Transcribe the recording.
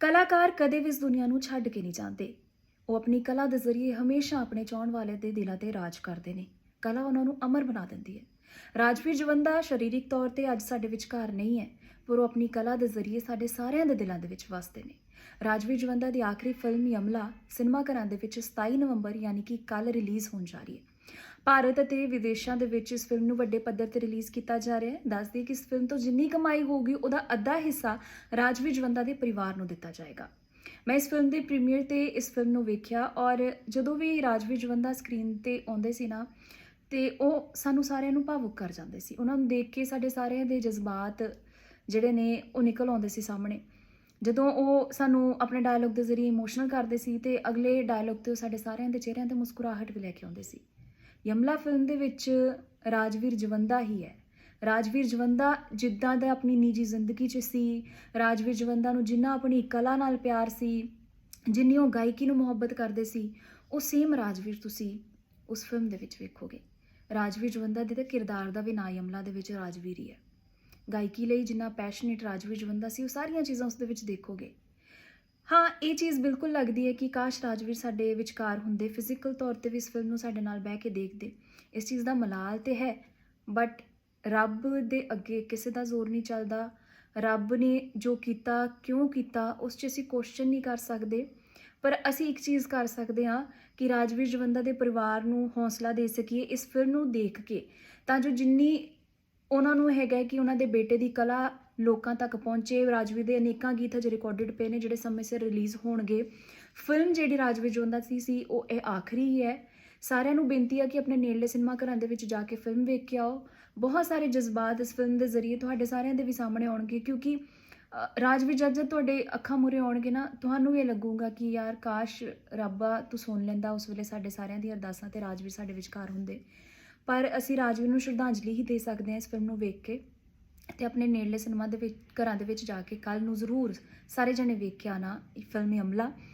ਕਲਾਕਾਰ ਕਦੇ ਵੀ ਇਸ ਦੁਨੀਆ ਨੂੰ ਛੱਡ ਕੇ ਨਹੀਂ ਜਾਂਦੇ। ਉਹ ਆਪਣੀ ਕਲਾ ਦੇ ਜ਼ਰੀਏ ਹਮੇਸ਼ਾ ਆਪਣੇ ਚਾਹਣ ਵਾਲੇ ਦੇ ਦਿਲਾਂ ਤੇ ਰਾਜ ਕਰਦੇ ਨੇ। ਕਲਾ ਉਹਨਾਂ ਨੂੰ ਅਮਰ ਬਣਾ ਦਿੰਦੀ ਹੈ। ਰਾਜਵੀਰ ਜਵੰਦਾ ਸਰੀਰਕ ਤੌਰ ਤੇ ਅੱਜ ਸਾਡੇ ਵਿਚਕਾਰ ਨਹੀਂ ਹੈ, ਪਰ ਉਹ ਆਪਣੀ ਕਲਾ ਦੇ ਜ਼ਰੀਏ ਸਾਡੇ ਸਾਰਿਆਂ ਦੇ ਦਿਲਾਂ ਦੇ ਵਿੱਚ ਵਸਦੇ ਨੇ। ਰਾਜਵੀਰ ਜਵੰਦਾ ਦੀ ਆਖਰੀ ਫਿਲਮ ਯਮਲਾ ਸਿਨੇਮਾ ਘਰਾਂ ਦੇ ਵਿੱਚ 27 ਨਵੰਬਰ ਯਾਨੀ ਕਿ ਕੱਲ ਰਿਲੀਜ਼ ਹੋਣ ਜਾ ਰਹੀ ਹੈ। ਭਾਰਤ ਅਤੇ ਵਿਦੇਸ਼ਾਂ ਦੇ ਵਿੱਚ ਇਸ ਫਿਲਮ ਨੂੰ ਵੱਡੇ ਪੱਧਰ ਤੇ ਰਿਲੀਜ਼ ਕੀਤਾ ਜਾ ਰਿਹਾ ਹੈ। ਦੱਸਦੀ ਕਿ ਇਸ ਫਿਲਮ ਤੋਂ ਜਿੰਨੀ ਕਮਾਈ ਹੋਊਗੀ, ਉਹਦਾ ਅੱਧਾ ਹਿੱਸਾ ਰਾਜਵੀਰ ਜਵੰਦਾ ਦੇ ਪਰਿਵਾਰ ਨੂੰ ਦਿੱਤਾ ਜਾਏਗਾ। ਮੈਂ ਇਸ ਫਿਲਮ ਦੇ ਪ੍ਰੀਮੀਅਰ ਤੇ ਇਸ ਫਿਲਮ ਨੂੰ ਵੇਖਿਆ ਔਰ ਜਦੋਂ ਵੀ ਰਾਜਵੀਰ ਜਵੰਦਾ ਸਕਰੀਨ ਤੇ ਆਉਂਦੇ ਸੀ ਨਾ, ਤੇ ਉਹ ਸਾਨੂੰ ਸਾਰਿਆਂ ਨੂੰ ਭਾਵੁਕ ਕਰ ਜਾਂਦੇ ਸੀ। ਉਹਨਾਂ ਨੂੰ ਦੇਖ ਕੇ ਸਾਡੇ ਸਾਰਿਆਂ ਦੇ ਜਜ਼ਬਾਤ ਜਿਹੜੇ ਨੇ, ਉਹ ਨਿਕਲ ਆਉਂਦੇ ਸੀ ਸਾਹਮਣੇ। ਜਦੋਂ ਉਹ ਸਾਨੂੰ ਆਪਣੇ ਡਾਇਲੌਗ ਦੇ ਜ਼ਰੀਏ ਇਮੋਸ਼ਨਲ ਕਰਦੇ ਸੀ ਤੇ ਅਗਲੇ ਡਾਇਲੌਗ ਤੇ ਉਹ ਸਾਡੇ ਸਾਰਿਆਂ ਦੇ ਚਿਹਰਿਆਂ ਤੇ ਮੁਸਕਰਾਹਟ ਵੀ ਲੈ ਕੇ ਆਉਂਦੇ ਸੀ। ਯਮਲਾ ਫਿਲਮ ਦੇ ਵਿੱਚ ਰਾਜਵੀਰ ਜਵੰਦਾ ਹੀ ਹੈ। ਰਾਜਵੀਰ ਜਵੰਦਾ ਜਿੱਦਾਂ ਦਾ ਆਪਣੀ ਨਿੱਜੀ ਜ਼ਿੰਦਗੀ 'ਚ ਸੀ, ਰਾਜਵੀਰ ਜਵੰਦਾ ਨੂੰ ਜਿੰਨਾ ਆਪਣੀ ਕਲਾ ਨਾਲ ਪਿਆਰ ਸੀ, ਜਿੰਨੀ ਉਹ ਗਾਇਕੀ ਨੂੰ ਮੁਹੱਬਤ ਕਰਦੇ ਸੀ, ਉਹ ਸੇਮ ਰਾਜਵੀਰ ਤੁਸੀਂ ਉਸ ਫਿਲਮ ਦੇ ਵਿੱਚ ਵੇਖੋਗੇ। ਰਾਜਵੀਰ ਜਵੰਦਾ ਦੇ ਤਾਂ ਕਿਰਦਾਰ ਦਾ ਵੀ ਨਾਂ ਯਮਲਾ ਦੇ ਵਿੱਚ ਰਾਜਵੀਰ ਹੀ ਹੈ। ਗਾਇਕੀ ਲਈ ਜਿੰਨਾ ਪੈਸ਼ਨੇਟ ਰਾਜਵੀਰ ਜਵੰਦਾ ਸੀ, ਉਹ ਸਾਰੀਆਂ ਚੀਜ਼ਾਂ ਉਸ ਦੇ ਵਿੱਚ ਦੇਖੋਗੇ। ਹਾਂ, ਇਹ ਚੀਜ਼ ਬਿਲਕੁਲ ਲੱਗਦੀ ਹੈ ਕਿ ਕਾਸ਼ ਰਾਜਵੀਰ ਸਾਡੇ ਵਿਚਕਾਰ ਹੁੰਦੇ ਫਿਜ਼ੀਕਲ ਤੌਰ ਤੇ ਵੀ ਇਸ ਫਿਲਮ ਨੂੰ ਸਾਡੇ ਨਾਲ ਬਹਿ ਕੇ ਦੇਖਦੇ। ਇਸ ਚੀਜ਼ ਦਾ ਮਲਾਲ ਤੇ ਹੈ ਬਟ ਰੱਬ ਦੇ ਅੱਗੇ ਕਿਸੇ ਦਾ ਜ਼ੋਰ ਨਹੀਂ ਚੱਲਦਾ। ਰੱਬ ਨੇ ਜੋ ਕੀਤਾ, ਕਿਉਂ ਕੀਤਾ, ਉਸ 'ਚ ਅਸੀਂ ਕੁਐਸਚਨ ਨਹੀਂ ਕਰ ਸਕਦੇ। ਪਰ ਅਸੀਂ ਇੱਕ ਚੀਜ਼ ਕਰ ਸਕਦੇ ਹਾਂ ਕਿ ਰਾਜਵੀਰ ਜਵੰਦਾ ਦੇ ਪਰਿਵਾਰ ਨੂੰ ਹੌਸਲਾ ਦੇ ਸਕੀਏ ਇਸ ਫਿਲਮ ਨੂੰ ਦੇਖ ਕੇ। ਤਾਂ ਜੋ ਜਿੰਨੀ ਉਹਨਾਂ ਨੂੰ ਹੈਗਾ ਕਿ ਉਹਨਾਂ ਦੇ ਬੇਟੇ ਦੀ ਕਲਾ ਲੋਕਾਂ ਤੱਕ ਪਹੁੰਚੇ। ਰਾਜਵੀ ਦੇ ਅਨੇਕਾਂ ਗੀਤ ਹਜੇ ਰਿਕਾਰਡਡ ਪਏ ਨੇ ਜਿਹੜੇ ਸਮੇਂ ਸਿਰ ਰਿਲੀਜ਼ ਹੋਣਗੇ। ਫਿਲਮ ਜਿਹੜੀ ਰਾਜਵੀਰ ਜਵੰਦਾ ਦੀ ਸੀ ਉਹ ਇਹ ਆਖਰੀ ਹੀ ਹੈ। ਸਾਰਿਆਂ ਨੂੰ ਬੇਨਤੀ ਹੈ ਕਿ ਆਪਣੇ ਨੇੜਲੇ ਸਿਨੇਮਾ ਘਰਾਂ ਦੇ ਵਿੱਚ ਜਾ ਕੇ ਫਿਲਮ ਵੇਖ ਕੇ ਆਓ। ਬਹੁਤ ਸਾਰੇ ਜਜ਼ਬਾਤ ਇਸ ਫਿਲਮ ਦੇ ਜ਼ਰੀਏ ਤੁਹਾਡੇ ਸਾਰਿਆਂ ਦੇ ਵੀ ਸਾਹਮਣੇ ਆਉਣਗੇ ਕਿਉਂਕਿ ਅ, ਰਾਜਵੀਰ ਜਦ ਜਦ ਤੁਹਾਡੇ ਅੱਖਾਂ ਮੂਹਰੇ ਆਉਣਗੇ ਨਾ ਤੁਹਾਨੂੰ ਇਹ ਲੱਗੂਗਾ ਕਿ ਯਾਰ ਕਾਸ਼ ਰੱਬਾ ਤੂੰ ਸੁਣ ਲੈਂਦਾ ਉਸ ਵੇਲੇ ਸਾਡੇ ਸਾਰਿਆਂ ਦੀਆਂ ਅਰਦਾਸਾਂ ਤੇ ਰਾਜਵੀਰ ਸਾਡੇ ਵਿਚਕਾਰ ਹੁੰਦੇ। ਪਰ ਅਸੀਂ ਰਾਜਵੀਰ ਨੂੰ ਸ਼ਰਧਾਂਜਲੀ ਹੀ ਦੇ ਸਕਦੇ ਹਾਂ ਇਸ ਫਿਲਮ ਨੂੰ ਵੇਖ ਕੇ। ਤੇ ਆਪਣੇ ਨੇੜਲੇ ਸਿਨੇਮਾ ਦੇ ਵਿੱਚ, ਘਰਾਂ ਦੇ ਵਿੱਚ ਜਾ ਕੇ ਕੱਲ ਨੂੰ ਜ਼ਰੂਰ ਸਾਰੇ ਜਣੇ ਵੇਖ ਕੇ ਆਣਾ ਇਹ ਫਿਲਮ ਅਮਲਾ